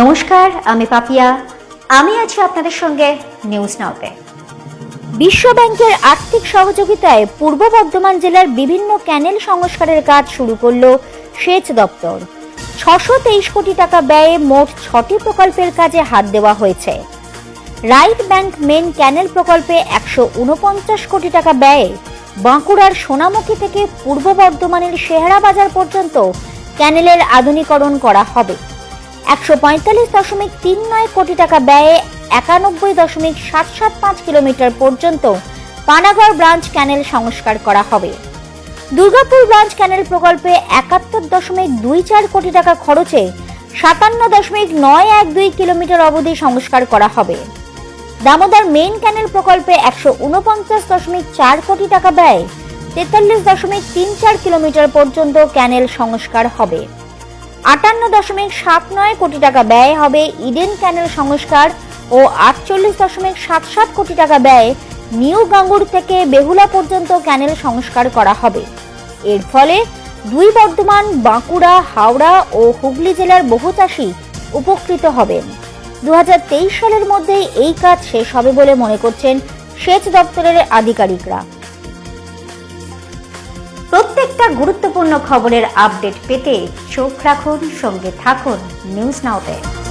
নমস্কার, আমি পাপিয়া। আমি আছি আপনাদের সঙ্গে নিউজ নাওতে বিশ্ব ব্যাংকের আর্থিক সহযোগিতায় পূর্ব বর্ধমান জেলার বিভিন্ন ক্যানেল সংস্কারের কাজ শুরু করল সেচ দপ্তর। ছশো তেইশ কোটি টাকা ব্যয়ে মোট ছটি প্রকল্পের কাজে হাত দেওয়া হয়েছে। রাইট ব্যাংক মেন ক্যানেল প্রকল্পে একশো উনপঞ্চাশ কোটি টাকা ব্যয়ে বাঁকুড়ার সোনামুখী থেকে পূর্ব বর্ধমানের শেহারা বাজার পর্যন্ত ক্যানেলের আধুনিকরণ করা হবে। একশো পঁয়তাল্লিশ দশমিক তিন নয় কোটি টাকা ব্যয়ে একানব্বই দশমিক সাত সাত পাঁচ কিলোমিটার পর্যন্ত পানাগড় ব্রাঞ্চ ক্যানেল সংস্কার করা হবে। দুর্গাপুর ব্রাঞ্চ ক্যানেল প্রকল্পে একাত্তর দশমিক দুই চার কোটি টাকা খরচে সাতান্ন দশমিক নয় এক দুই কিলোমিটার অবধি সংস্কার করা হবে। দামোদর মেইন ক্যানেল প্রকল্পে একশো উনপঞ্চাশ দশমিক চার কোটি টাকা ব্যয় তেতাল্লিশ দশমিক তিন চার কিলোমিটার পর্যন্ত ক্যানেল সংস্কার হবে। আটান্ন দশমিক সাত নয় কোটি টাকা ব্যয় হবে ইডেন ক্যানেল সংস্কার ও আটচল্লিশ দশমিক সাত সাত কোটি টাকা ব্যয় নিউ গাঙ্গুর থেকে বেহুলা পর্যন্ত ক্যানেল সংস্কার করা হবে। এর ফলে দুই বর্ধমান, বাঁকুড়া, হাওড়া ও হুগলি জেলার বহু চাষি উপকৃত হবেন। দু হাজার তেইশ সালের মধ্যেই এই কাজ শেষ হবে বলে মনে করছেন সেচ দপ্তরের আধিকারিকরা। প্রত্যেকটা গুরুত্বপূর্ণ খবরের আপডেট পেতে চোখ রাখুন সঙ্গে থাকুন নিউজ নাওতে